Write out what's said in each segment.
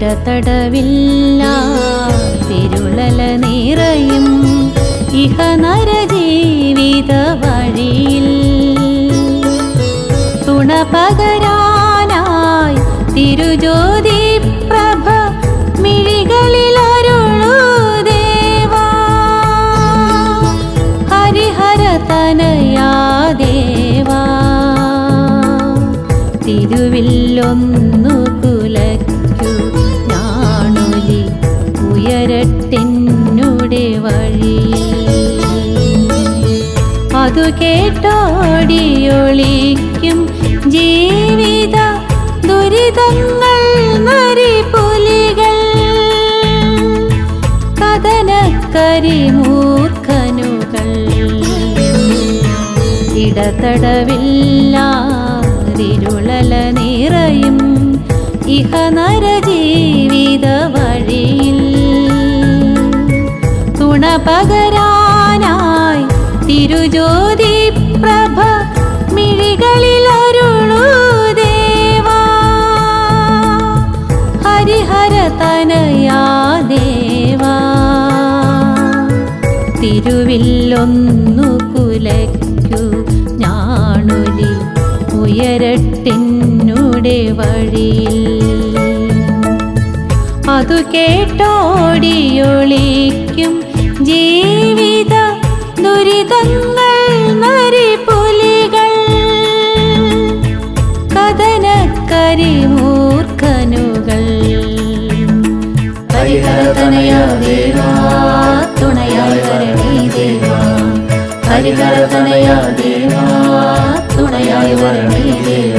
ഇടതടവില്ല. തിരുളല നിറയും ഇഹ നരജീവിത വഴിയിൽ. തുണ പകരാനായി തിരുജ്യോതി പ്രഭ മിഴികളിലരുളൂ ദേവാ. ഹരിഹര തനയാ ദേവാ. തിരുവില്ലൊന്നു അതു കേട്ടോടിയൊളിക്കും ജീവിത ദുരിതങ്ങൾ നരിപുലികൾ. കഥനക്കരിമൂർഖനുകൾ ഇടതടവില്ലാതിരുളല നിറയും ഇഹ നരജീവിത വഴിയിൽ. തുണ പകരാനായി തിരുജ്യോതി ഹരിഹര തനയാ ദേവാ തിരുവില്ലൊന്നു കുലയ്ക്കു ഞാണുലി ഉയരട്ടിന്നുടെ വഴിയിൽ. അതു കേട്ടോടിയൊളിക്കും ജീവിത ദുരിതങ്ങൾ നരിപുലികൾ. കഥനക്കരിമൂർഖനുകൾ ഹരിഹരതനയാ ദേവാ തുണയായി വരണേ ദേവാ ഹരിഹരതനയാ ദേവാ തുണയായി വരണേ ദേവാ മഹിഷിയെ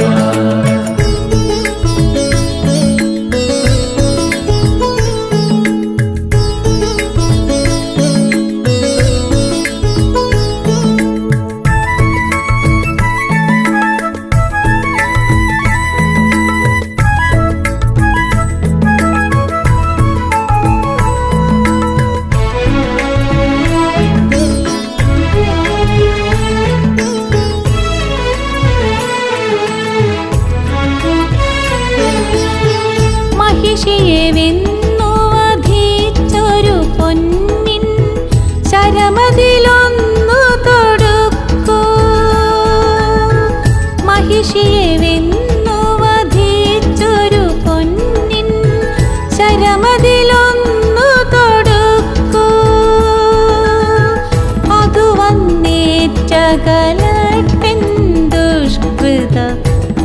വന്നേറ്റകലട്ടെൻ ദുഷ്കൃത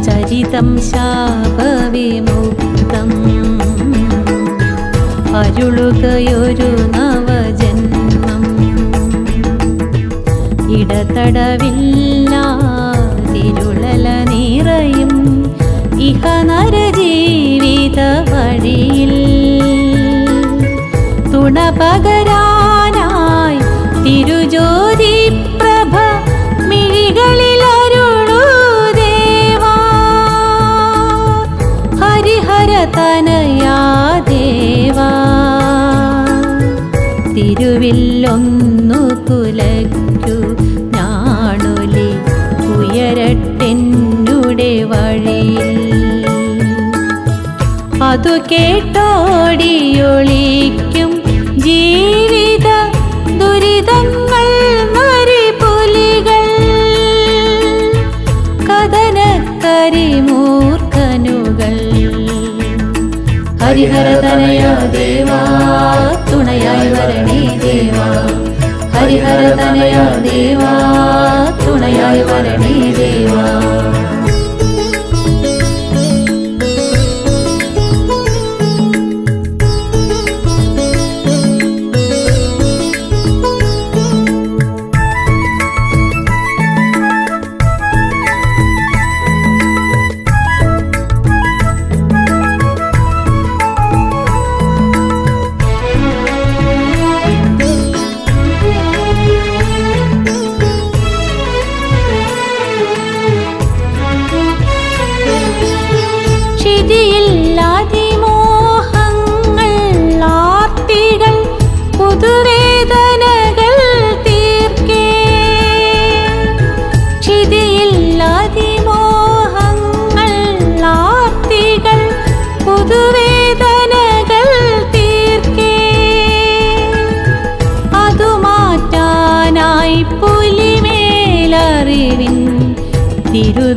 ചരിതം ശാപവിമുക്തം. അരുളുകയൊരു നവജന്മം. ഇടതടവില്ലാതിരുളല നിറയും ഇഹ നരജീവിത വഴിയിൽ. തുണ പകരാനായി അതു കേട്ടോടിയൊളിക്കും ജീവിത ദുരിതങ്ങൾ മരിപുലികൾ കഥനക്കരിമൂർഖനുകൾ ഹരിഹരതനയാ ദേവാ തുണയായി വരണേ ദേവാ. ഹരിഹരതനയാ ദേവാ തുണയായി വരണേ ദേവാ.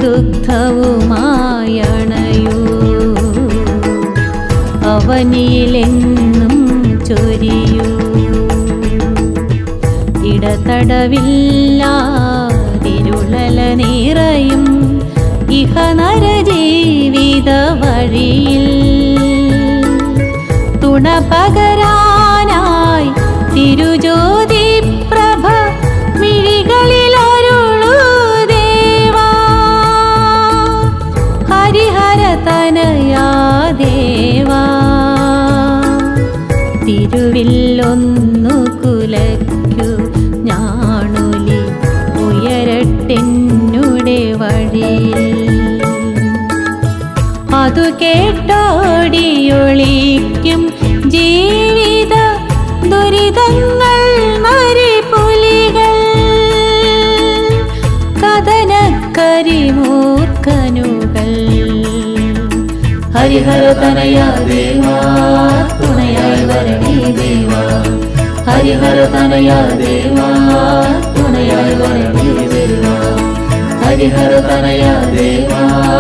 ദുഃഖവുമായണയൂ അവനിയിലെന്നും ചൊരിയൂ. ഇടതടവില്ലാതിരുളല നിറയും ഇഹനര ജീവിത വഴിയിൽ തുണ പകരാനായി തിരുജോ തിരുവില്ലൊന്നു കുലയ്ക്കു ഞാണുലി ഉയരട്ടെന്നുടെ വഴി അതു കേട്ടോടിയൊളിക്കും ജീവിത ദുരിതങ്ങൾ മരിപുലികൾ കഥനക്കരിമൂർക്കനുകൾ ഹരിഹര തനയ ദേവാ. ഹരിഹര തനയ ദേവാ തുണയായി വരണേ ദേവാ ഹരിഹര തനയ ദേവാ തുണയായി